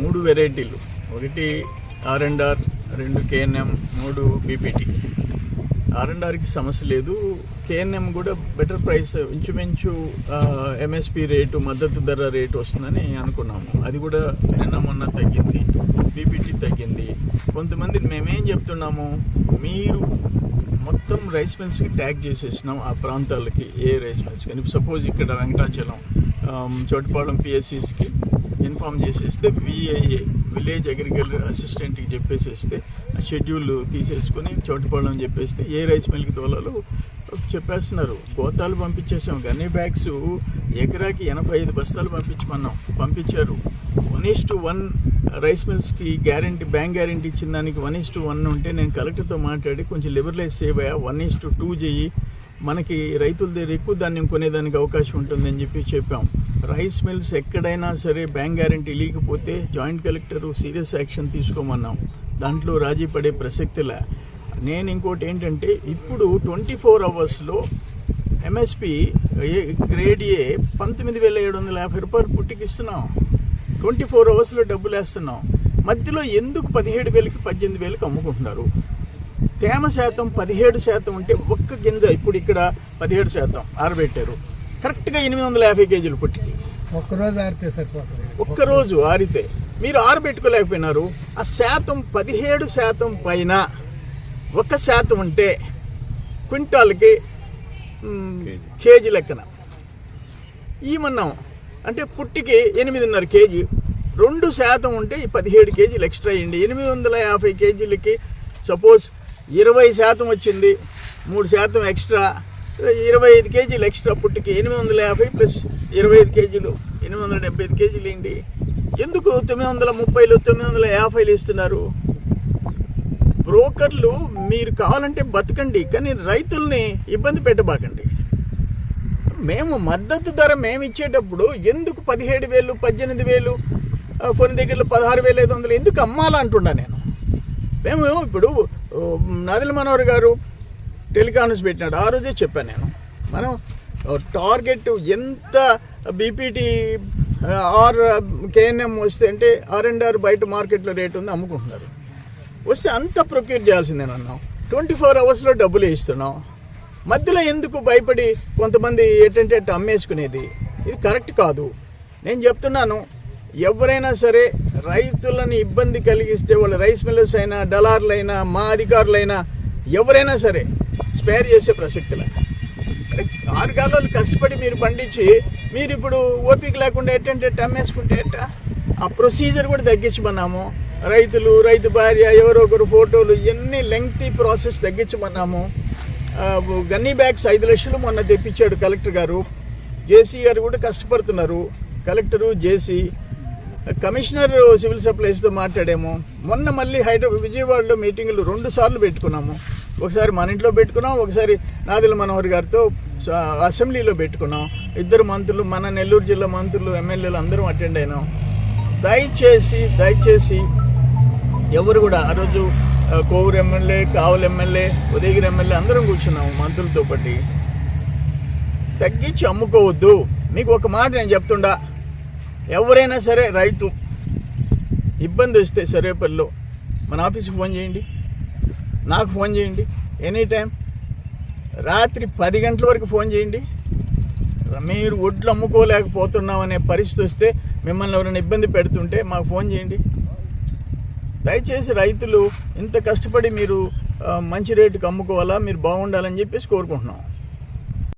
మూడు వెరైటీలు. ఒకటి ఆర్ అండ్ ఆర్ రెండు కేఎన్ఎం మూడు బీపీటీ ఆర్ అండ్ ఆర్కి సమస్య లేదు. కేఎన్ఎం కూడా బెటర్ ప్రైస్ ఇంచుమించు ఎంఎస్పి రేటు మద్దతు ధర రేటు వస్తుందని అనుకున్నాము. అది కూడా నిన్న మొన్న తగ్గింది బీపీటీ తగ్గింది. కొంతమంది మేమేం చెప్తున్నాము మీరు మొత్తం రైస్ మిల్స్కి ట్యాగ్ చేసేసినాం ఆ ప్రాంతాలకి ఏ రైస్ మిల్స్. కానీ సపోజ్ ఇక్కడ వెంకటాచలం ఆమ్, చోటుపాలెం పిఎస్సిస్కి ఇన్ఫామ్ చేసేస్తే విఐఏ విలేజ్ అగ్రికల్చర్ అసిస్టెంట్కి చెప్పేసేస్తే ఆ షెడ్యూల్ తీసేసుకొని చోటుపడడం అని చెప్పేస్తే ఏ రైస్ మిల్కి తోలాలో చెప్పేస్తున్నారు. గోతాలు పంపించేసాం. గన్నీ బ్యాగ్స్ ఎకరాకి ఎనభై ఐదు బస్తాలు పంపించమన్నాం. పంపించారు. One is to one rice మిల్స్కి guarantee bank guarantee ఇచ్చిన దానికి వన్ ఈస్ టు వన్ ఉంటే నేను కలెక్టర్తో మాట్లాడి కొంచెం liberalise save one is to two చేయి మనకి రైతుల దగ్గర ఎక్కువ ధాన్యం కొనేదానికి అవకాశం ఉంటుందని చెప్పి చెప్పాం. రైస్ మిల్స్ ఎక్కడైనా సరే బ్యాంక్ గ్యారంటీ లేకపోతే జాయింట్ కలెక్టర్ సీరియస్ యాక్షన్ తీసుకోమన్నాం. దాంట్లో రాజీ పడే ప్రసక్తిలా నేను ఇంకోటి ఏంటంటే ఇప్పుడు ట్వంటీ ఫోర్ అవర్స్లో ఎంఎస్పి గ్రేడ్ ఏ పంతొమ్మిది వేల ఏడు వందల యాభై రూపాయలు పుట్టికి ఇస్తున్నాం. ట్వంటీ ఫోర్ అవర్స్లో డబ్బులు వేస్తున్నాం. మధ్యలో ఎందుకు పదిహేడు వేలకి పద్దెనిమిది వేలకి అమ్ముకుంటున్నారు? తేమ శాతం పదిహేడు శాతం ఉంటే ఒక్క గింజ ఇప్పుడు ఇక్కడ పదిహేడు శాతం ఆరబెట్టారు. కరెక్ట్గా ఎనిమిది వందల యాభై కేజీలు పుట్టికి. ఒక్కరోజు ఆరితే సరిపోతుంది. ఒక్కరోజు ఆరితే మీరు ఆరబెట్టుకోలేకపోయినారు ఆ శాతం పదిహేడు శాతం పైన ఒక శాతం ఉంటే క్వింటాల్కి కేజీ లెక్కన. ఈమన్నాం అంటే పుట్టికి ఎనిమిదిన్నర కేజీ రెండు శాతం ఉంటే ఈ పదిహేడు కేజీలు ఎక్స్ట్రా అయ్యింది ఎనిమిది వందల యాభై కేజీలకి సపోజ్ ఇరవై శాతం వచ్చింది మూడు శాతం ఎక్స్ట్రా ఇరవై ఐదు కేజీలు ఎక్స్ట్రా పుట్టికి ఎనిమిది వందల యాభై ప్లస్ ఇరవై ఐదు కేజీలు ఎనిమిది వందల డెబ్బై ఐదు కేజీలు ఏంటి? ఎందుకు తొమ్మిది వందల ముప్పైలు తొమ్మిది వందల యాభైలు ఇస్తున్నారు? బ్రోకర్లు మీరు కావాలంటే బతకండి కానీ రైతుల్ని ఇబ్బంది పెట్టబాకండి. మేము మద్దతు ధర మేము ఇచ్చేటప్పుడు ఎందుకు పదిహేడు వేలు పద్దెనిమిది వేలు కొన్ని దగ్గరలో పదహారు వేల ఐదు వందలు ఎందుకు అమ్మాలంటున్నా నేను? మేము ఇప్పుడు నదిల మనోహర్ గారు టెలికాన్ఫరెన్స్ పెట్టినాడు. ఆ రోజే చెప్పాను నేను. మనం టార్గెట్ ఎంత బీపీటీ ఆర్ కేఎన్ఎం వస్తే అంటే ఆర్ అండ్ ఆర్ బయట మార్కెట్లో రేట్ ఉంది అమ్ముకుంటున్నారు. వస్తే అంత ప్రొక్యూర్ చేయాల్సిందే అన్నాం ట్వంటీ ఫోర్ అవర్స్లో డబ్బులు ఇస్తున్నాం మధ్యలో ఎందుకు భయపడి కొంతమంది ఏంటంటే అమ్మేసుకునేది? ఇది కరెక్ట్ కాదు. నేను చెప్తున్నాను ఎవరైనా సరే రైతులను ఇబ్బంది కలిగిస్తే వాళ్ళ రైస్ మిల్లర్స్ అయినా డలార్లైనా మా అధికారులైనా ఎవరైనా సరే స్పేర్ చేసే ప్రసక్తిలే అరే, ఆరు కాలాలు కష్టపడి మీరు పండించి మీరు ఇప్పుడు ఓపిక లేకుండా ఏంటంటే టమ్మేసుకుంటే ఆ ప్రొసీజర్ కూడా తగ్గించమన్నాము. రైతులు రైతు భార్య ఎవరో ఒకరు ఫోటోలు ఇవన్నీ లెంగ్తీ ప్రాసెస్ తగ్గించమన్నాము. గన్నీ బ్యాగ్స్ ఐదు లక్షలు మొన్న తెప్పించాడు కలెక్టర్ గారు. జేసీ గారు కూడా కష్టపడుతున్నారు. కలెక్టరు జేసీ కమిషనర్ సివిల్ సప్లైస్తో మాట్లాడాము. మొన్న మళ్ళీ హైదరాబాద్ విజయవాడలో మీటింగులు రెండు సార్లు పెట్టుకున్నాము. ఒకసారి మన ఇంట్లో పెట్టుకున్నాం ఒకసారి నాదిల మనోహర్ గారితో అసెంబ్లీలో పెట్టుకున్నాం. ఇద్దరు మంత్రులు మన నెల్లూరు జిల్లా మంత్రులు ఎమ్మెల్యేలు అందరం అటెండ్ అయినాం. దయచేసి దయచేసి ఎవరు కూడా ఆ రోజు Kovur MLA Kavali MLA Udayagiri MLA అందరం కూర్చున్నాము మంత్రులతో పాటు. తగ్గించి అమ్ముకోవద్దు. మీకు ఒక మాట నేను చెప్తుండా. ఎవరైనా సరే రైతు ఇబ్బంది వస్తే సరేపల్లిలో మన ఆఫీస్కి ఫోన్ చేయండి. నాకు ఫోన్ చేయండి. ఎనీ టైం రాత్రి పది గంటల వరకు ఫోన్ చేయండి. మీరు ఒడ్లు అమ్ముకోలేకపోతున్నాం అనే పరిస్థితి వస్తే మిమ్మల్ని ఎవరైనా ఇబ్బంది పెడుతుంటే మాకు ఫోన్ చేయండి. దయచేసి రైతులు ఇంత కష్టపడి మీరు మంచి రేటుకి అమ్ముకోవాలా? మీరు బాగుండాలని చెప్పేసి కోరుకుంటున్నాం.